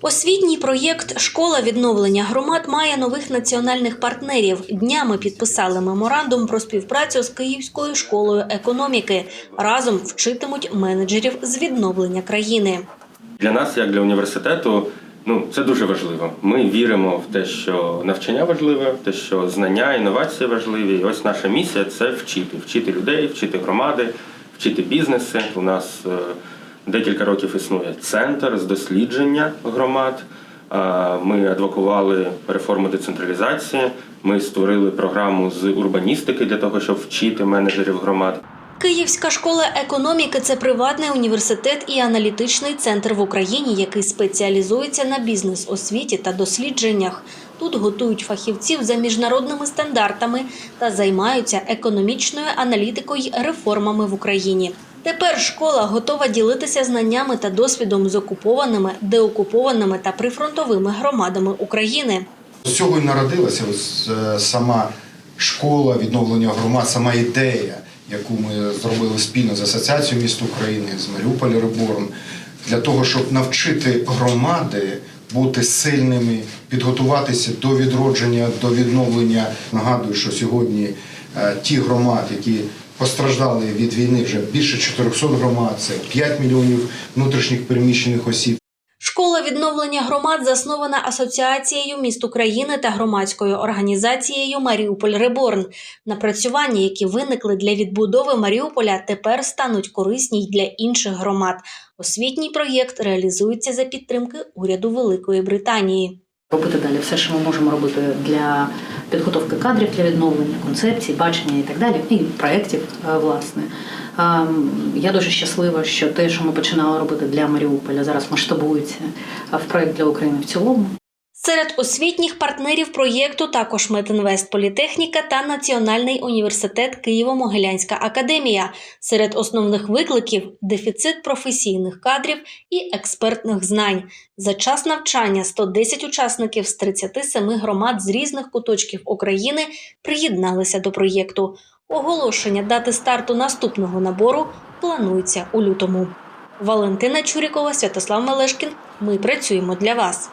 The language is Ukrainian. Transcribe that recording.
Освітній проєкт Школа відновлення громад має нових національних партнерів. Днями підписали меморандум про співпрацю з Київською школою економіки. Разом вчитимуть менеджерів з відновлення країни. Для нас, як для університету, ну це дуже важливо. Ми віримо в те, що навчання важливе, в те, що знання, інновації важливі. І ось наша місія це вчити, вчити людей, вчити громади, вчити бізнеси. У нас е, декілька років існує центр з дослідження громад. Ми адвокували реформу децентралізації. Ми створили програму з урбаністики для того, щоб вчити менеджерів громад. Київська школа економіки це приватний університет і аналітичний центр в Україні, який спеціалізується на бізнес-освіті та дослідженнях. Тут готують фахівців за міжнародними стандартами та займаються економічною аналітикою й реформами в Україні. Тепер школа готова ділитися знаннями та досвідом з окупованими, деокупованими та прифронтовими громадами України. З цього і народилася е, сама школа відновлення громад, сама ідея, яку ми зробили спільно з Асоціацією міст України, з Маріуполь Реборн, для того, щоб навчити громади бути сильними, підготуватися до відродження, до відновлення. Нагадую, що сьогодні е, ті громад, які постраждали від війни, вже більше 400 громад, це 5 мільйонів внутрішніх переміщених осіб. Школа відновлення громад заснована Асоціацією міст України та громадською організацією Маріуполь Реборн. Напрацювання, які виникли для відбудови Маріуполя, тепер стануть корисні й для інших громад. Освітній проєкт реалізується за підтримки уряду Великої Британії. Робити далі все, що ми можемо робити для підготовки кадрів для відновлення, концепцій, бачення і так далі, і проєктів, е, власне. Ем, Я дуже щаслива, що те, що ми починали робити для Маріуполя, зараз масштабується е, в проєкт для України в цілому. Серед освітніх партнерів проєкту також Метинвест Політехніка та Національний університет Києво-Могилянська академія. Серед основних викликів дефіцит професійних кадрів і експертних знань. За час навчання 110 учасників з 37 громад з різних куточків України приєдналися до проєкту. Оголошення дати старту наступного набору планується у лютому. Валентина Чурікова, Святослав Мелешкін. Ми працюємо для вас.